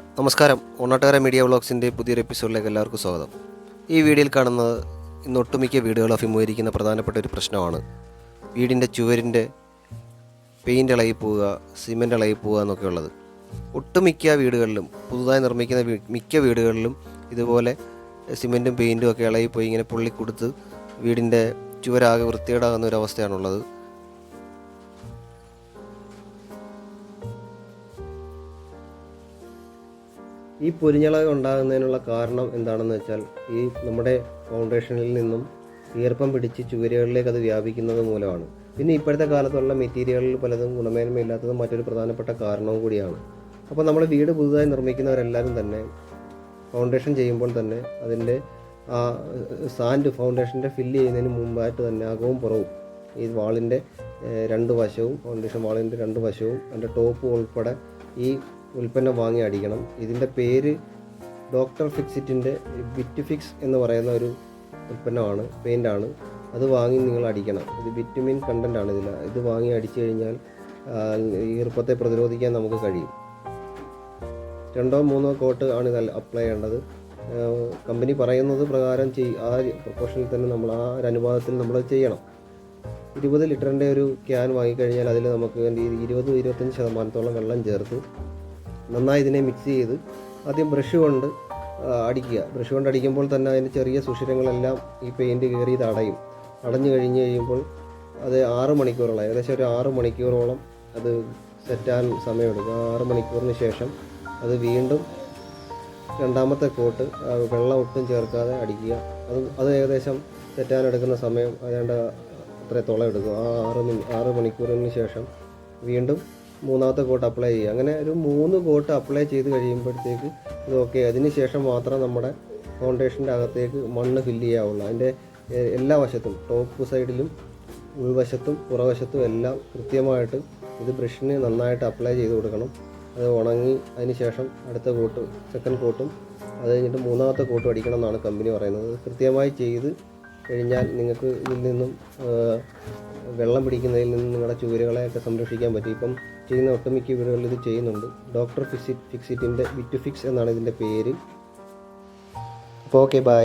നമസ്കാരം. ഒണ്ണാട്ടുകാര മീഡിയ വ്ളോഗ്സിന്റെ പുതിയൊരു എപ്പിസോഡിലേക്ക് എല്ലാവർക്കും സ്വാഗതം. ഈ വീഡിയോയിൽ കാണുന്നത് ഇന്ന് ഒട്ടുമിക്ക വീടുകൾ അഭിമുഖീകരിക്കുന്ന പ്രധാനപ്പെട്ട ഒരു പ്രശ്നമാണ്. വീടിന്റെ ചുവരിന്റെ പെയിന്റ് ഇളകി പോവുക സിമെന്റ് ഇളകി പോവുക എന്നൊക്കെ ഉള്ളത്. ഒട്ടുമിക്ക വീടുകളിലും പുതുതായി നിർമ്മിക്കുന്ന മിക്ക വീടുകളിലും ഇതുപോലെ സിമെന്റും പെയിന്റും ഒക്കെ ഇളകി പോയി ഇങ്ങനെ പുള്ളി കൊടുത്ത് വീടിന്റെ ചുവരാകെ വൃത്തികേടാകുന്ന ഒരു അവസ്ഥയാണുള്ളത്. ഈ പൊരിഞ്ഞളവ് ഉണ്ടാകുന്നതിനുള്ള കാരണം എന്താണെന്ന് വെച്ചാൽ ഈ നമ്മുടെ ഫൗണ്ടേഷനിൽ നിന്നും ഈർപ്പം പിടിച്ച് ചുവരുകളിലേക്ക് അത് വ്യാപിക്കുന്നത് മൂലമാണ്. പിന്നെ ഇപ്പോഴത്തെ കാലത്തുള്ള മെറ്റീരിയലിൽ പലതും ഗുണമേന്മയില്ലാത്തതും മറ്റൊരു പ്രധാനപ്പെട്ട കാരണവും കൂടിയാണ്. അപ്പോൾ നമ്മൾ വീട് പുതുതായി നിർമ്മിക്കുന്നവരെല്ലാവരും തന്നെ ഫൗണ്ടേഷൻ ചെയ്യുമ്പോൾ തന്നെ അതിന്റെ ആ സാൻഡ് ഫൗണ്ടേഷന്റെ ഫില്ല് ചെയ്യുന്നതിന് മുമ്പായിട്ട് തന്നെ അകവും പുറവും ഈ വാളിന്റെ രണ്ട് വശവും ഫൗണ്ടേഷൻ വാളിന്റെ രണ്ട് വശവും അതിന്റെ ടോപ്പ് ഉൾപ്പെടെ ഈ ഉൽപ്പന്നം വാങ്ങി അടിക്കണം. ഇതിന്റെ പേര് ഡോക്ടർ ഫിക്സിറ്റിന്റെ ബിറ്റ് ഫിക്സ് എന്ന് പറയുന്ന ഒരു ഉൽപ്പന്നമാണ് പെയിന്റാണ് അത് വാങ്ങി നിങ്ങൾ അടിക്കണം. ഇത് വിറ്റമിൻ കണ്ടന്റ് ആണ് ഇതിൽ ഇത് വാങ്ങി അടിച്ചു കഴിഞ്ഞാൽ ഈർപ്പത്തെ പ്രതിരോധിക്കാൻ നമുക്ക് കഴിയും. രണ്ടോ മൂന്നോ കോട്ട് ആണ് ഇത് അപ്ലൈ ചെയ്യേണ്ടത്. കമ്പനി പറയുന്നത് പ്രകാരം ചെയ് ആ പ്രൊപ്പോഷനിൽ തന്നെ നമ്മൾ ആ ഒരു അനുപാതത്തിൽ നമ്മൾ ചെയ്യണം. ഇരുപത് ലിറ്ററിന്റെ ഒരു ക്യാൻ വാങ്ങിക്കഴിഞ്ഞാൽ അതിൽ നമുക്ക് ഇരുപത് ഇരുപത്തഞ്ച് ശതമാനത്തോളം വെള്ളം ചേർത്ത് നന്നായി ഇതിനെ മിക്സ് ചെയ്ത് ആദ്യം ബ്രഷ് കൊണ്ട് അടിക്കുക. ബ്രഷ് കൊണ്ട് അടിക്കുമ്പോൾ തന്നെ അതിന്റെ ചെറിയ സുഷിരങ്ങളെല്ലാം ഈ പെയിന്റ് കയറി ഇത് അടയും. അടഞ്ഞു കഴിഞ്ഞ് കഴിയുമ്പോൾ അത് ആറ് മണിക്കൂറോളം ഏകദേശം ഒരു ആറ് മണിക്കൂറോളം അത് സെറ്റാൻ സമയമെടുക്കും. ആറ് മണിക്കൂറിന് ശേഷം അത് വീണ്ടും രണ്ടാമത്തെ കോട്ട് വെള്ളം ഒട്ടും ചേർക്കാതെ അടിക്കുക. അത് അത് ഏകദേശം സെറ്റാൻ എടുക്കുന്ന സമയം ഏതാണ്ട് അത്രത്തോളം എടുക്കും ആ ആറ് ആറ് മണിക്കൂറിന് ശേഷം വീണ്ടും മൂന്നാമത്തെ കോട്ട് അപ്ലൈ ചെയ്യുക. അങ്ങനെ ഒരു മൂന്ന് കോട്ട് അപ്ലൈ ചെയ്ത് കഴിയുമ്പോഴത്തേക്ക് ഇത് ഓക്കെ അതിന് ശേഷം മാത്രം നമ്മുടെ ഫൗണ്ടേഷന്റെ അകത്തേക്ക് മണ്ണ് ഫില്ല് ചെയ്യാവുള്ളൂ. അതിന്റെ എല്ലാ വശത്തും ടോപ്പ് സൈഡിലും ഉൾവശത്തും പുറവശത്തും എല്ലാം കൃത്യമായിട്ട് ഇത് ബ്രഷിന് നന്നായിട്ട് അപ്ലൈ ചെയ്ത് കൊടുക്കണം. അത് ഉണങ്ങി അതിന് ശേഷം അടുത്ത കോട്ട് സെക്കൻഡ് കോട്ടും അത് കഴിഞ്ഞിട്ട് മൂന്നാമത്തെ കോട്ടും അടിക്കണം എന്നാണ് കമ്പനി പറയുന്നത്. കൃത്യമായി ചെയ്ത് കഴിഞ്ഞാൽ നിങ്ങൾക്ക് ഇതിൽ നിന്നും വെള്ളം പിടിക്കുന്നതിൽ നിന്നും നിങ്ങളുടെ ചുവരുകളെയൊക്കെ സംരക്ഷിക്കാൻ പറ്റും. ഇപ്പം ചെയ്യുന്ന ഒട്ടുമിക്ക വീടുകളിൽ ഇത് ചെയ്യുന്നുണ്ട്. ഡോക്ടർ ഫിക്സിറ്റ് ഫിക്സിറ്റിന്റെ വിറ്റ് ഫിക്സ് എന്നാണ് ഇതിന്റെ പേര്. അപ്പോൾ ഓക്കെ ബൈ